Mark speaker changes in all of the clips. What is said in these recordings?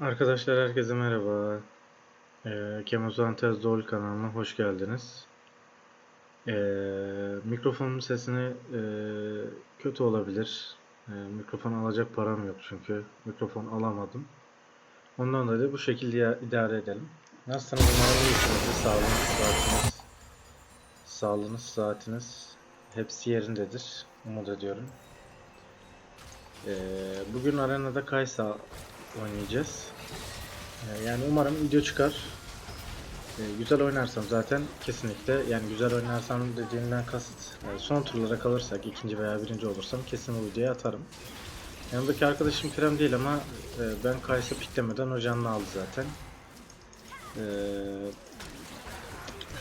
Speaker 1: Arkadaşlar herkese merhaba. Ee, Kemozan Tez Dol kanalına hoş geldiniz. Ee, mikrofonun sesini e, kötü olabilir. Ee, mikrofon alacak param yok çünkü. Mikrofon alamadım. Ondan dolayı bu şekilde idare edelim. Nasılsınız? Umarım iyisinizdir. Sağlığınız, saatiniz, sağlığınız, saatiniz hepsi yerindedir. Umut ediyorum. Ee, bugün arenada Kaysa oynayacağız. Ee, Yani umarım video çıkar. Ee, güzel oynarsam zaten kesinlikle yani güzel oynarsam dediğimden kasıt e, son turlara kalırsak ikinci veya birinci olursam kesin o videoyu atarım. Yanımdaki arkadaşım Krem değil ama e, ben Kaysa piklemeden o canlı aldı zaten. Ee,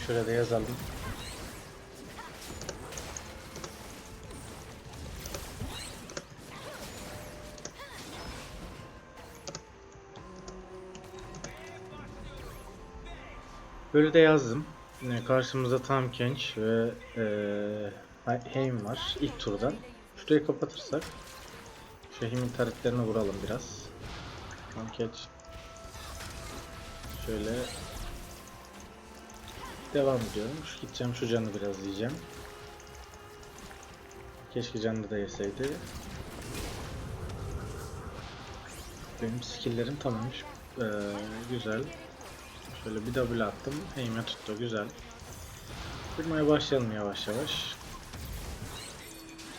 Speaker 1: şöyle de yazalım. Böyle de yazdım. Yine karşımızda Tam Kench ve eee Heim var ilk turdan. Şurayı kapatırsak şu Heim'in vuralım biraz. Tam Kench şöyle devam ediyorum. Şu gideceğim şu canı biraz yiyeceğim. Keşke canlı da yeseydi. Benim skill'lerim tamammış. Eee, güzel. Şöyle bir double attım. Aim'e tuttu. Güzel. Vurmaya başlayalım yavaş yavaş.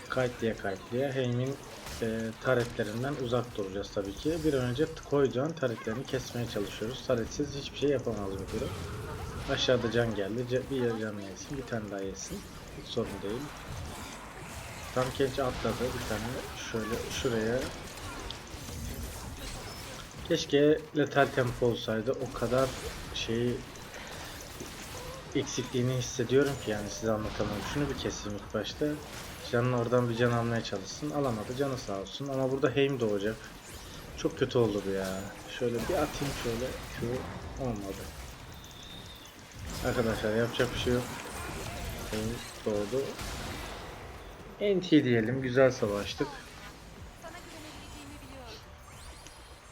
Speaker 1: Kayıtlıya kayıtlıya. Heim'in e, taretlerinden uzak duracağız tabii ki. Bir an önce koyduğun taretlerini kesmeye çalışıyoruz. Taretsiz hiçbir şey yapamaz bu kere. Aşağıda can geldi. Ce- Bir can yesin. Bir tane daha yesin. Hiç sorun değil. Tam genç atladı. Bir tane şöyle şuraya Keşke letal tempo olsaydı o kadar şeyi eksikliğini hissediyorum ki yani size anlatamam. Şunu bir keseyim ilk başta. Canın oradan bir can almaya çalışsın. Alamadı canı sağ olsun ama burada Heim doğacak. Çok kötü oldu bu ya. Şöyle bir atayım şöyle. Şu olmadı. Arkadaşlar yapacak bir şey yok. Heim doğdu. NT diyelim. Güzel savaştık.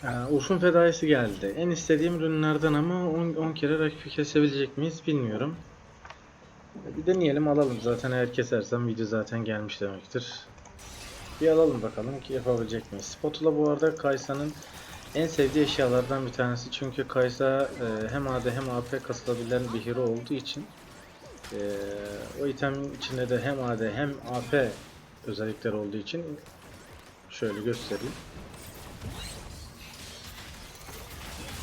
Speaker 1: Ee, Urf'un fedaisi geldi. En istediğim ürünlerden ama 10 kere rakibi kesebilecek miyiz bilmiyorum. Bir deneyelim alalım. Zaten eğer kesersem video zaten gelmiş demektir. Bir alalım bakalım ki yapabilecek miyiz. Spatula bu arada Kaysa'nın en sevdiği eşyalardan bir tanesi. Çünkü Kaysa e, hem AD hem AP kasılabilen bir hero olduğu için e, o itemin içinde de hem AD hem AP özellikleri olduğu için şöyle göstereyim.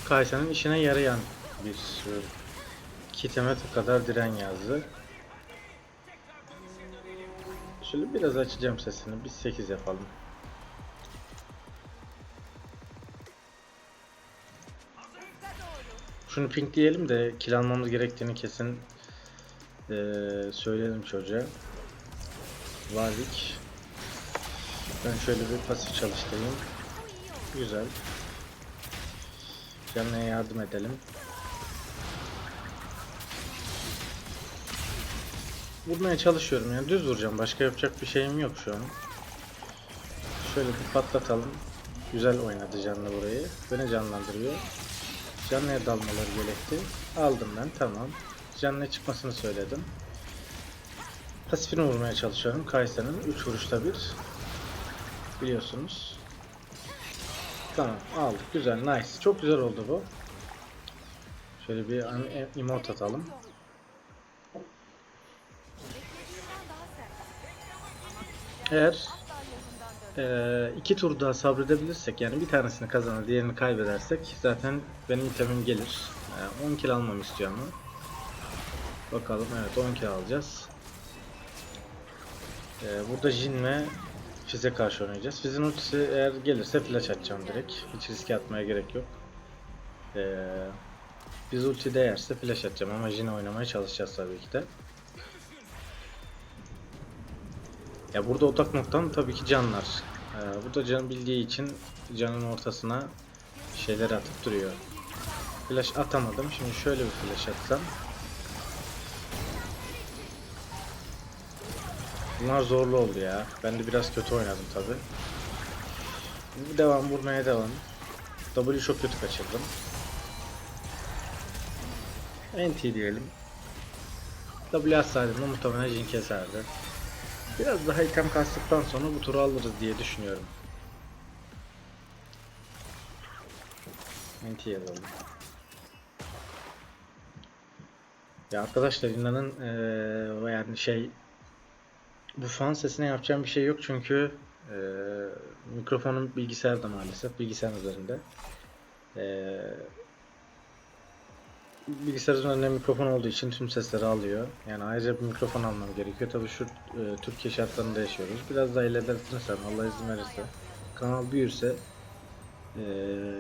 Speaker 1: Kaysa'nın işine yarayan bir e, kiteme kadar diren yazdı. Şöyle biraz açacağım sesini. Biz 8 yapalım. Şunu pink diyelim de kill almamız gerektiğini kesin e, söyleyelim çocuğa. Vardik. Ben şöyle bir pasif çalıştırayım. Güzel. Canlıya yardım edelim. Vurmaya çalışıyorum yani düz vuracağım. Başka yapacak bir şeyim yok şu an. Şöyle bir patlatalım. Güzel oynadı canlı burayı. Beni canlandırıyor. Canlıya dalmaları gerekti. Aldım ben tamam. Canlıya çıkmasını söyledim. Pasifini vurmaya çalışıyorum. Kaysa'nın 3 vuruşta bir. Biliyorsunuz. Tamam aldık güzel nice çok güzel oldu bu. Şöyle bir e- emote atalım. Eğer eee, iki tur daha sabredebilirsek yani bir tanesini kazanır diğerini kaybedersek zaten benim itemim gelir. Eee, 10 kill almamı istiyor ama. Bakalım evet 10 kill alacağız. Eee, burada Jin ve Fizz'e karşı oynayacağız. Fizz'in ultisi eğer gelirse flash atacağım direkt. Hiç riske atmaya gerek yok. Eee biz ulti değerse flash atacağım ama Jin'e oynamaya çalışacağız tabii ki de. Ya burada odak noktam tabii ki canlar. Ee, burada can bildiği için canın ortasına şeyler atıp duruyor. Flash atamadım. Şimdi şöyle bir flash atsam. Bunlar zorlu oldu ya. Ben de biraz kötü oynadım tabii. Devam vurmaya devam. W çok kötü kaçırdım. NT diyelim. W atsaydım da muhtemelen Jin keserdi. Biraz daha item kastıktan sonra bu turu alırız diye düşünüyorum. NT yazalım. Ya arkadaşlar inanın eee, yani şey bu fan sesine yapacağım bir şey yok çünkü eee, mikrofonum bilgisayarda maalesef bilgisayar üzerinde. Eee bilgisayar üzerinde mikrofon olduğu için tüm sesleri alıyor. Yani ayrıca bir mikrofon almam gerekiyor. Tabii şu e, Türkiye şartlarında yaşıyoruz. Biraz daha ilerletirsem Allah izin verirse kanal büyürse e,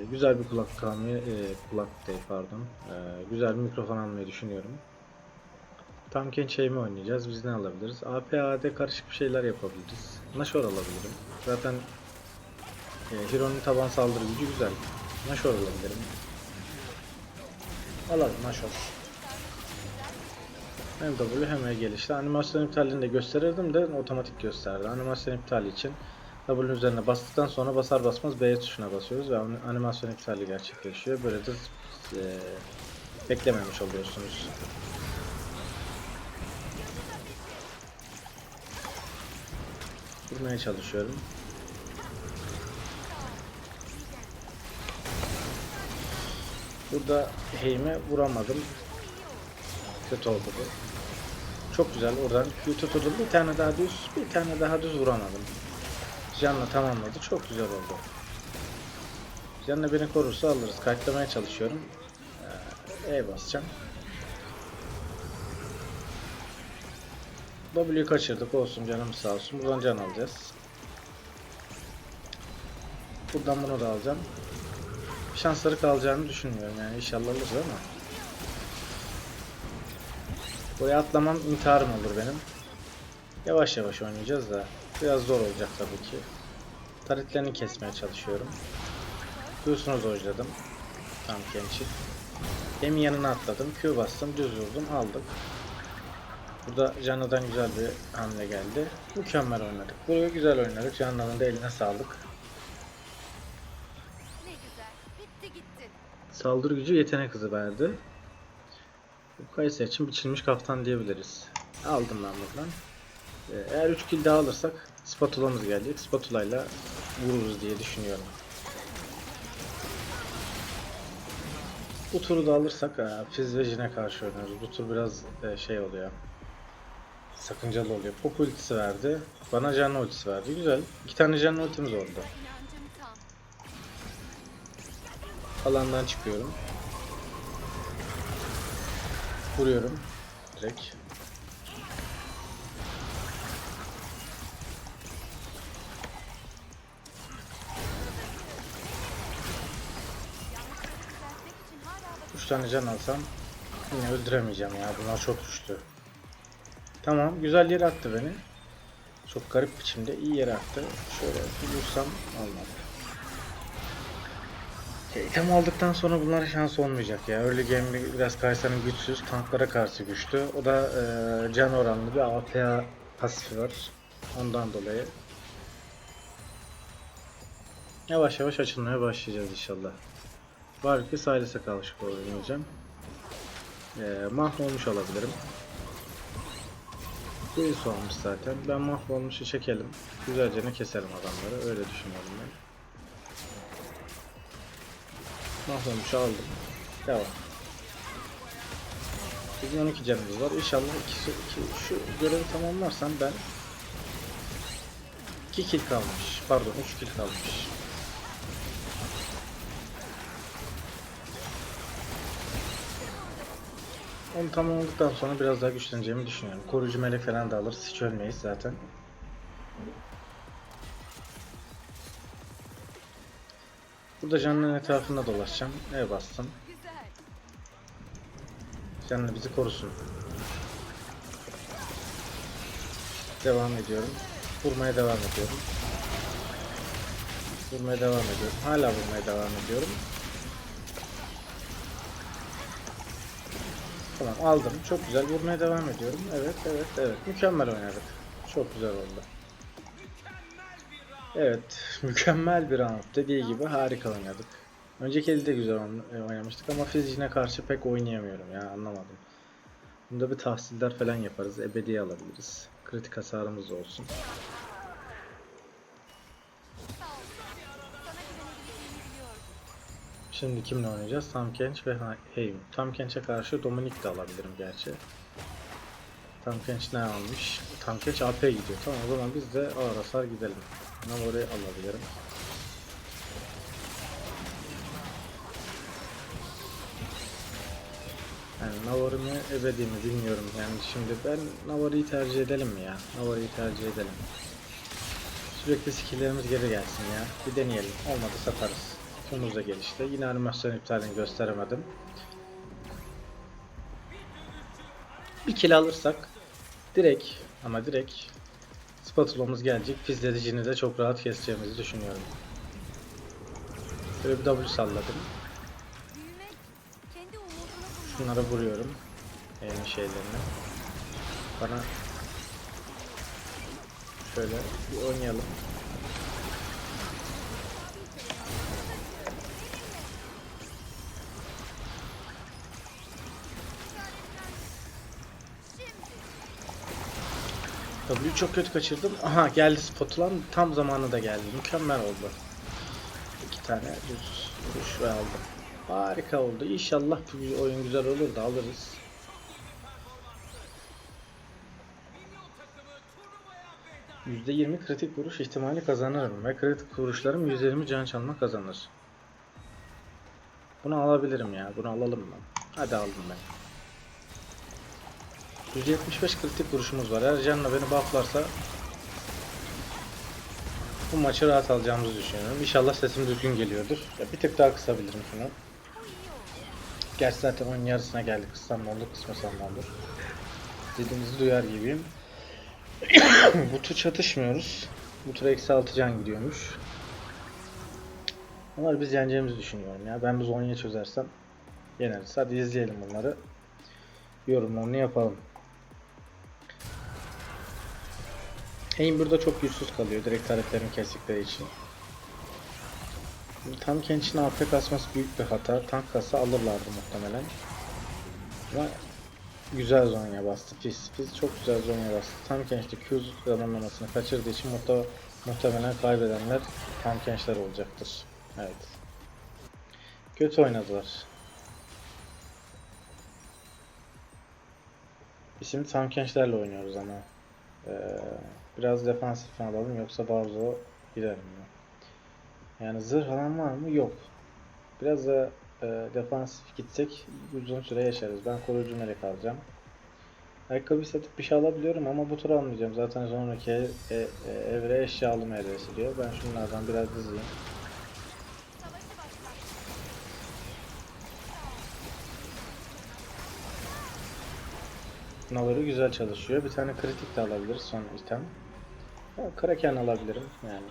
Speaker 1: güzel bir kulak almayı e, kulak değil pardon. E, güzel bir mikrofon almayı düşünüyorum. Tam şey mi oynayacağız? Biz ne alabiliriz? AP AD karışık bir şeyler yapabiliriz. Nashor alabilirim. Zaten e, Hero'nun taban saldırı gücü güzel. Nashor alabilirim. Alalım Nashor. Hem W hem E gelişti. Animasyon iptalini de gösterirdim de otomatik gösterdi. Animasyon iptali için W'nin üzerine bastıktan sonra basar basmaz B tuşuna basıyoruz ve ani- animasyon iptali gerçekleşiyor. Böyle de e, beklememiş oluyorsunuz. Vurmaya çalışıyorum. Burada Heim'e vuramadım. Kötü oldu bu. Çok güzel oradan Q tuturdum. Bir tane daha düz, bir tane daha düz vuramadım. Canla tamamladı. Çok güzel oldu. Canla beni korursa alırız. Kayıtlamaya çalışıyorum. Ee, E basacağım. W'yu kaçırdık olsun canım sağ olsun. Buradan can alacağız. Buradan bunu da alacağım. Şansları kalacağını düşünmüyorum yani inşallah alırız ama. Buraya atlamam intiharım olur benim. Yavaş yavaş oynayacağız da biraz zor olacak tabii ki. Taritlerini kesmeye çalışıyorum. Q'sunu dojladım. Tam gençi. Hem yanına atladım. Q bastım. Düz vurdum. Aldık. Burada Canlı'dan güzel bir hamle geldi. Mükemmel oynadık. Burayı güzel oynadık. Canlı'nın da eline sağlık.
Speaker 2: Ne güzel. Bitti gitti.
Speaker 1: Saldırı gücü yetenek hızı verdi. Bu Kayısı için biçilmiş kaftan diyebiliriz. Aldım ben buradan. Ee, Eğer 3 kill daha alırsak spatulamız gelecek. Spatulayla vururuz diye düşünüyorum. Bu turu da alırsak Fizz ve Jin'e karşı oynuyoruz. Bu tur biraz e, şey oluyor. Sakıncalı oluyor. Pop ultisi verdi. Bana canlı ultisi verdi. Güzel. İki tane canlı ultimiz oldu. Alandan çıkıyorum. Vuruyorum. Direkt. 3 tane can alsam yine öldüremeyeceğim ya. Bunlar çok güçlü. Tamam. Güzel yere attı beni. Çok garip biçimde iyi yere attı. Şöyle bir vursam olmadı. Ya, İtem aldıktan sonra bunlara şans olmayacak ya. Early game'de biraz Kaysa'nın güçsüz, tanklara karşı güçlü. O da e, can oranlı bir APA pasifi var. Ondan dolayı. Yavaş yavaş açılmaya başlayacağız inşallah. Var ki Silas'e karşı oynayacağım. Ee, mahvolmuş olabilirim. Birisi olmuş zaten. Ben mahvolmuşu çekelim. Güzelce ne keselim adamları. Öyle düşünüyorum ben. Mahvolmuşu aldım. Devam. Bizim 12 canımız var. İnşallah ikisi, iki, şu görevi tamamlarsam ben 2 kill kalmış. Pardon 3 kill kalmış. Onu tamamladıktan sonra biraz daha güçleneceğimi düşünüyorum. Koruyucu melek falan da alırız. Hiç ölmeyiz zaten. Burada canlının etrafında dolaşacağım. E bastım. Canlı bizi korusun. Devam ediyorum. Vurmaya devam ediyorum. Vurmaya devam ediyorum. Hala vurmaya devam ediyorum. Tamam aldım. Çok güzel. Vurmaya devam ediyorum. Evet, evet, evet. Mükemmel oynadık. Çok güzel oldu. Evet. Mükemmel bir round. Dediği gibi harika oynadık. Önceki elde güzel e, oynamıştık ama Fizic'ine karşı pek oynayamıyorum ya anlamadım. Bunda bir tahsiller falan yaparız. Ebedi alabiliriz. Kritik hasarımız olsun. Şimdi kimle oynayacağız? Tam Kench ve Ha- Heim. Tam Kench'e karşı Dominic de alabilirim gerçi. Tam Kench ne almış? Tam Kench AP gidiyor. Tamam o zaman biz de ağır hasar gidelim. Navor'u alabilirim. Yani Navor'u mu ebedi mi bilmiyorum. Yani şimdi ben Navor'u tercih edelim mi ya? Navor'u tercih edelim. Sürekli skill'lerimiz geri gelsin ya. Bir deneyelim. Olmadı satarız. Omuz da gelişti. Yine animasyon iptalini gösteremedim. Bir kill alırsak direkt ama direkt spatulamız gelecek. Fizledicini de çok rahat keseceğimizi düşünüyorum. Böyle bir W salladım. Şunlara vuruyorum. Elin şeylerini. Bana şöyle bir oynayalım. W'yu çok kötü kaçırdım. Aha geldi spotulan. Tam zamanı da geldi. Mükemmel oldu. İki tane düz vuruş ve aldım. Harika oldu. İnşallah bu oyun güzel olur da alırız. %20 kritik vuruş ihtimali kazanırım ve kritik vuruşlarım 120 can çalma kazanır. Bunu alabilirim ya. Bunu alalım mı? Hadi aldım ben. 175 kritik vuruşumuz var. Eğer Can'la beni bufflarsa bu maçı rahat alacağımızı düşünüyorum. İnşallah sesim düzgün geliyordur. Ya bir tık daha kısabilirim şunu. Gerçi zaten onun yarısına geldik. Kıssam ne olur, kısmasam ne duyar gibiyim. Bu tur çatışmıyoruz. Bu tur eksi 6 can gidiyormuş. Ama biz yeneceğimizi düşünüyorum ya. Ben bu Zonya'yı çözersem yeneriz. Hadi izleyelim bunları. Yorumlarını yapalım. Aim burada çok güçsüz kalıyor. Direkt taretlerini kestikleri için. Tam Kench'in AP kasması büyük bir hata. Tank kasa alırlardı muhtemelen. Ama güzel zonya bastı. Fizz, Fizz çok güzel zonya bastı. Tam Kench'te Q zamanlamasını kaçırdığı için muhte muhtemelen kaybedenler Tam Kench'ler olacaktır. Evet. Kötü oynadılar. Biz şimdi Tam Kench'lerle oynuyoruz ama. Ee, biraz defansif mi alalım yoksa Barzo gider mi? Yani zırh falan var mı? Yok. Biraz da e, defansif gitsek uzun süre yaşarız. Ben koruyucu melek alacağım. Ayakkabı satıp bir şey alabiliyorum ama bu tur almayacağım. Zaten sonraki e, e, evre eşya alım evresi diyor. Ben şunlardan biraz dizeyim. Naları güzel çalışıyor. Bir tane kritik de alabiliriz son item. Ha, Kraken alabilirim yani.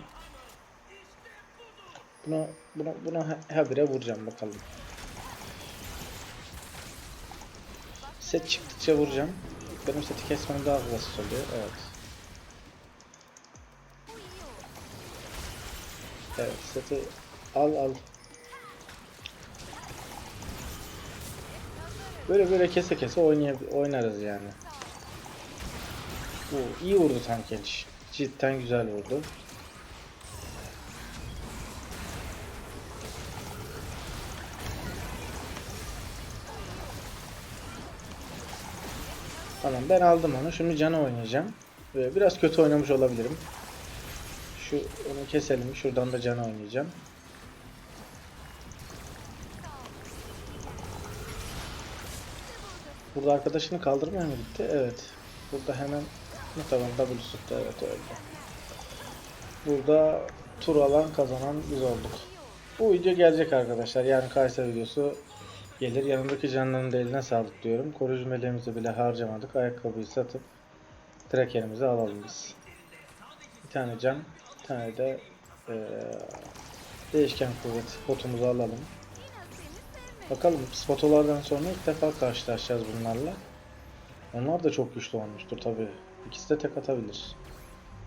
Speaker 1: Buna buna buna habire vuracağım bakalım. Set çıktıkça vuracağım. Benim seti kesmem daha basit oluyor. Evet. Evet seti al al. Böyle böyle kese kese oynarız yani. Bu iyi vurdu tam genç. Cidden güzel vurdu. Tamam ben aldım onu. Şimdi canı oynayacağım. Biraz kötü oynamış olabilirim. Şu onu keselim. Şuradan da canı oynayacağım. Burada arkadaşını kaldırmaya mı gitti? Evet. Burada hemen muhtemelen double tuttu. Evet öyle. Burada tur alan kazanan biz olduk. Bu video gelecek arkadaşlar. Yani Kayser videosu gelir. Yanındaki canların da eline sağlık diyorum. Koruyucu meleğimizi bile harcamadık. Ayakkabıyı satıp trakerimizi alalım biz. Bir tane can, bir tane de eee, değişken kuvvet botumuzu alalım. Bakalım spatolardan sonra ilk defa karşılaşacağız bunlarla. Onlar da çok güçlü olmuştur tabi. İkisi de tek atabilir.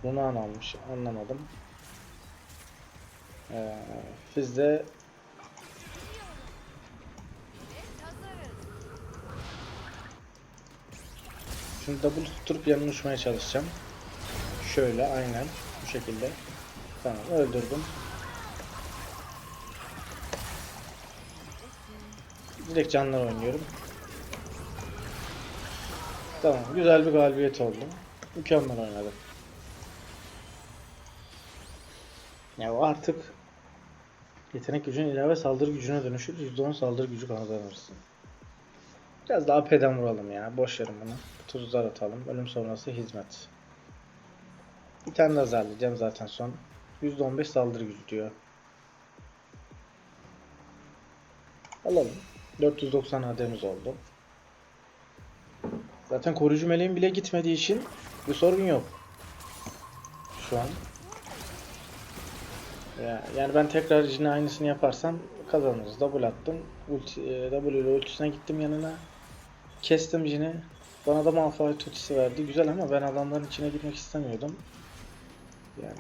Speaker 1: Lunan almış anlamadım. Ee, Fizz de Şimdi double tutturup yanına uçmaya çalışacağım. Şöyle aynen bu şekilde. Tamam öldürdüm. Direkt canlar oynuyorum. Tamam güzel bir galibiyet oldu. Mükemmel oynadım. Ya o artık yetenek gücün ilave saldırı gücüne dönüşür. %10 saldırı gücü kazanırsın. Biraz daha peden vuralım ya. Boş verin bunu. Tuzlar atalım. Ölüm sonrası hizmet. Bir tane daha zarlayacağım zaten son. %15 saldırı gücü diyor. Alalım. 490 ademiz oldu. Zaten koruyucu meleğin bile gitmediği için bir sorun yok. Şu an. Ya, yani ben tekrar yine aynısını yaparsam kazanırız. Double attım. Ulti, e, W ile ultisine gittim yanına. Kestim yine. Bana da Malphite ultisi verdi. Güzel ama ben adamların içine girmek istemiyordum. Yani.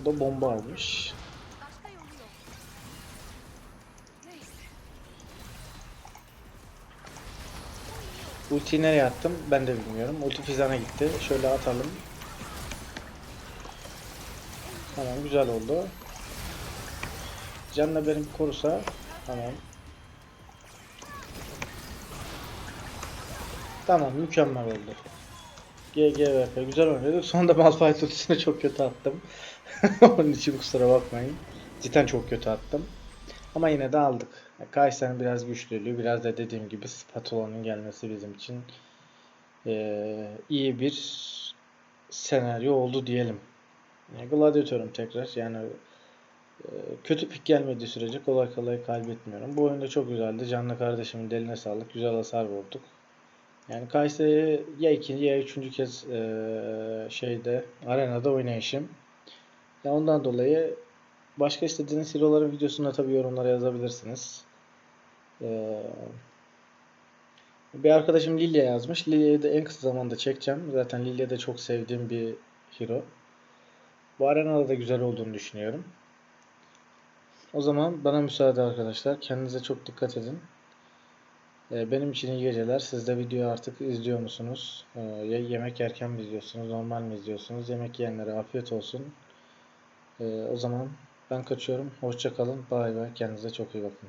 Speaker 1: Bu da bomba almış.
Speaker 2: Başka yolu yok. Neyse.
Speaker 1: Ultiyi nereye attım ben de bilmiyorum. Ulti Fizan'a gitti. Şöyle atalım. Tamam güzel oldu. Canla benim korusa tamam. Tamam mükemmel oldu. GGVP güzel oynadık. Sonunda Malphite ultisini çok kötü attım. Onun için kusura bakmayın. Cidden çok kötü attım. Ama yine de aldık. Kayseri'nin biraz güçlülüğü, biraz da dediğim gibi Spatula'nın gelmesi bizim için eee, iyi bir senaryo oldu diyelim. Gladiatör'üm tekrar. Yani eee, kötü pik gelmediği sürece kolay kolay kaybetmiyorum. Bu oyunda çok güzeldi. Canlı kardeşimin deline sağlık. Güzel hasar vurduk. Yani Kayseri ya ikinci ya üçüncü kez eee, şeyde arenada oynayışım. Ya ondan dolayı başka istediğiniz hero'ların videosunu da tabii yorumlara yazabilirsiniz. Ee, bir arkadaşım Lilia yazmış. Lilia'yı da en kısa zamanda çekeceğim. Zaten Lilia da çok sevdiğim bir hero. Bu arenada da güzel olduğunu düşünüyorum. O zaman bana müsaade arkadaşlar. Kendinize çok dikkat edin. Ee, benim için iyi geceler. Siz de videoyu artık izliyor musunuz? Ee, ya yemek yerken mi izliyorsunuz? Normal mi izliyorsunuz? Yemek yiyenlere afiyet olsun. Ee, o zaman ben kaçıyorum. Hoşça kalın. Bay bay. Kendinize çok iyi bakın.